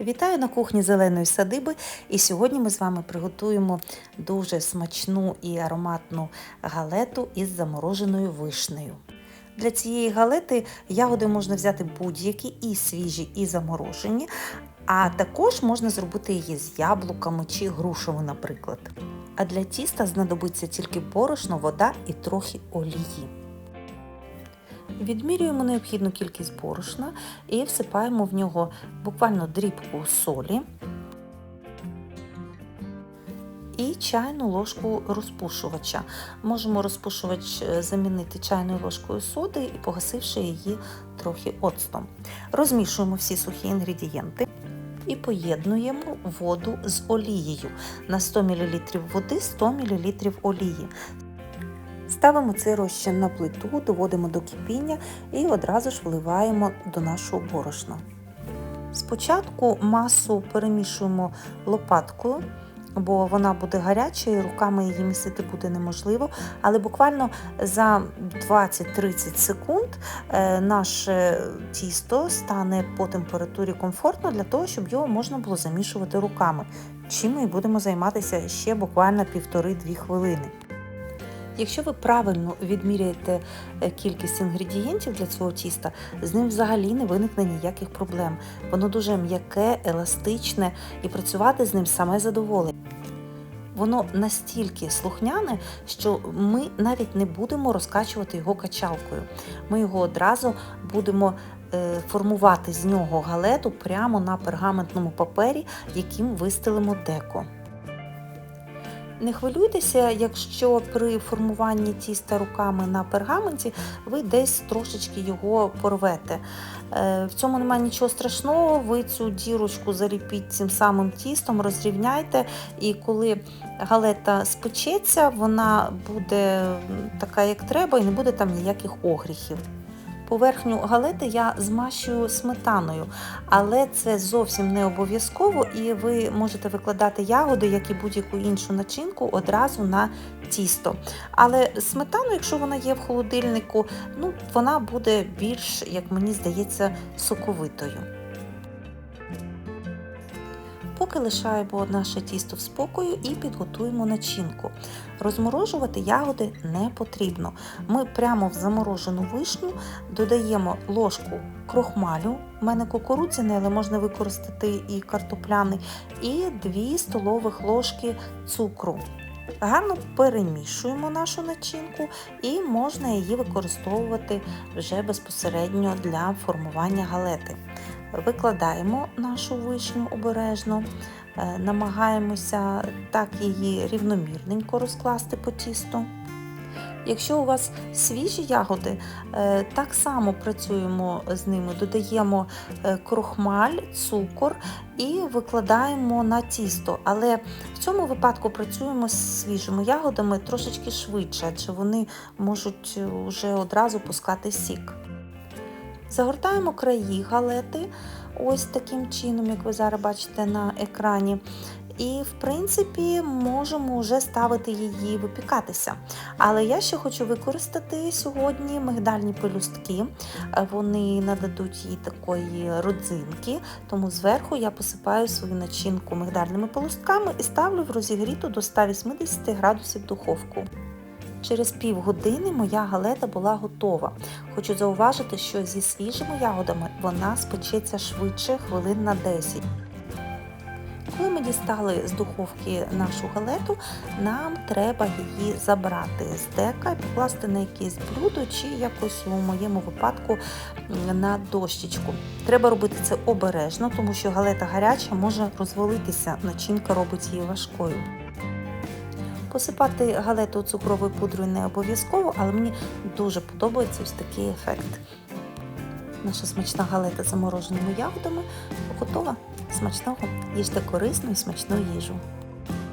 Вітаю на кухні зеленої садиби. І сьогодні ми з вами приготуємо дуже смачну і ароматну галету із замороженою вишнею. Для цієї галети ягоди можна взяти будь-які, і свіжі, і заморожені, а також можна зробити її з яблуками чи грушами, наприклад. А для тіста знадобиться тільки борошно, вода і трохи олії. Відмірюємо необхідну кількість борошна і всипаємо в нього буквально дрібку солі і чайну ложку розпушувача. Можемо розпушувач е, замінити чайною ложкою соди і погасивши її трохи оцтом. Розмішуємо всі сухі інгредієнти. І поєднуємо воду з олією. На 100 мл води 100 мл олії. Ставимо цей розчин на плиту, доводимо до кипіння і одразу ж вливаємо до нашого борошна. Спочатку масу перемішуємо лопаткою, бо вона буде гаряча і руками її місити буде неможливо. Але буквально за 20-30 секунд наше тісто стане по температурі комфортно для того, щоб його можна було замішувати руками. Чим ми будемо займатися ще буквально 1,5-2 хвилини. Якщо ви правильно відміряєте кількість інгредієнтів для цього тіста, з ним взагалі не виникне ніяких проблем. Воно дуже м'яке, еластичне і працювати з ним саме задоволення. Воно настільки слухняне, що ми навіть не будемо розкачувати його качалкою. Ми його одразу будемо формувати з нього галету прямо на пергаментному папері, яким вистелимо деко. Не хвилюйтеся, якщо при формуванні тіста руками на пергаменті ви десь трошечки його порвете. В цьому немає нічого страшного, ви цю дірочку заліпіть цим самим тістом, розрівняйте, і коли галета спечеться, вона буде така, як треба, і не буде там ніяких огріхів. Поверхню галети я змащую сметаною, але це зовсім не обов'язково, і ви можете викладати ягоди, як і будь-яку іншу начинку, одразу на тісто. Але сметану, якщо вона є в холодильнику, ну, вона буде більш, як мені здається, соковитою. Поки лишаємо наше тісто в спокою і підготуємо начинку. Розморожувати ягоди не потрібно. Ми прямо в заморожену вишню додаємо ложку крохмалю, у мене кукурудзяний, але можна використати і картопляний, і 2 столових ложки цукру. Гарно перемішуємо нашу начинку і можна її використовувати вже безпосередньо для формування галети. Викладаємо нашу вишню обережно, намагаємося так її рівномірненько розкласти по тісту. Якщо у вас свіжі ягоди, так само працюємо з ними, додаємо крохмаль, цукор і викладаємо на тісто. Але в цьому випадку працюємо з свіжими ягодами трошечки швидше, адже вони можуть вже одразу пускати сік. Загортаємо краї галети, ось таким чином, як ви зараз бачите на екрані. І, в принципі, можемо вже ставити її випікатися. Але я ще хочу використати сьогодні мигдальні пелюстки. Вони нададуть їй такої родзинки, тому зверху я посипаю свою начинку мигдальними пелюстками і ставлю в розігріту до 180 градусів духовку. Через півгодини моя галета була готова. Хочу зауважити, що зі свіжими ягодами вона спечеться швидше хвилин на 10. Коли ми дістали з духовки нашу галету, нам треба її забрати з дека, і покласти на якесь блюдо чи якось у моєму випадку на дощечку. Треба робити це обережно, тому що галета гаряча може розвалитися, начинка робить її важкою. Посипати галету цукровою пудрою не обов'язково, але мені дуже подобається ось такий ефект. Наша смачна галета з замороженими ягодами готова. Смачного! Їжте корисну і смачну їжу.